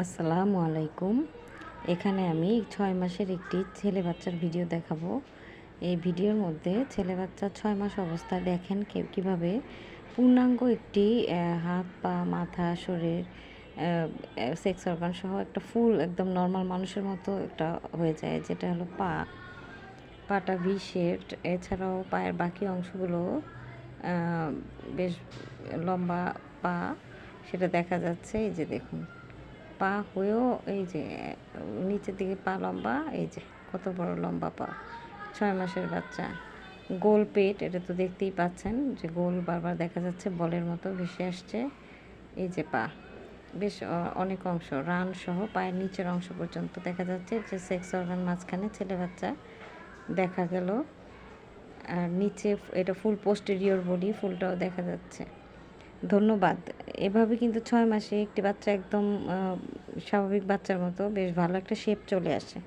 আসসালামু আলাইকুম। এখানে আমি ছয় মাসের একটি ছেলে বাচ্চার ভিডিও দেখাবো। এই ভিডিওর মধ্যে ছেলে বাচ্চা ছয় মাস অবস্থায় দেখেন কে, কীভাবে পূর্ণাঙ্গ একটি হাত, পা, মাথা, শরীর সেক্স অর্গান সহ একটা ফুল একদম নর্মাল মানুষের মতো একটা হয়ে যায়, যেটা হলো পা। পাটা ভি শেপড এছাড়াও পায়ের বাকি অংশগুলো বেশ লম্বা পা, সেটা দেখা যাচ্ছে, এই যে দেখুন। পা হয়েও এই যে, নিচের দিকে পা লম্বা, এই যে কত বড় লম্বা পা, ছয় মাসের বাচ্চা। গোল পেট, এটা তো দেখতেই পাচ্ছেন যে গোল বারবার দেখা যাচ্ছে, বলের মতো ভেসে আসছে এই যে পা। বেশ অনেক অংশ, রান সহ পায়ের নিচের অংশ পর্যন্ত দেখা যাচ্ছে যে সেক্স অর্গান মাঝখানে ছেলে বাচ্চা দেখা গেল। আর নিচে, এটা ফুল পোস্টেরিয়র বডি ফুলটাও দেখা যাচ্ছে। ধন্যবাদ। এভাবে কিন্তু ছয় মাসে একটি বাচ্চা একদম স্বাভাবিক বাচ্চার মতো বেশ ভালো একটা শেপ চলে আসে।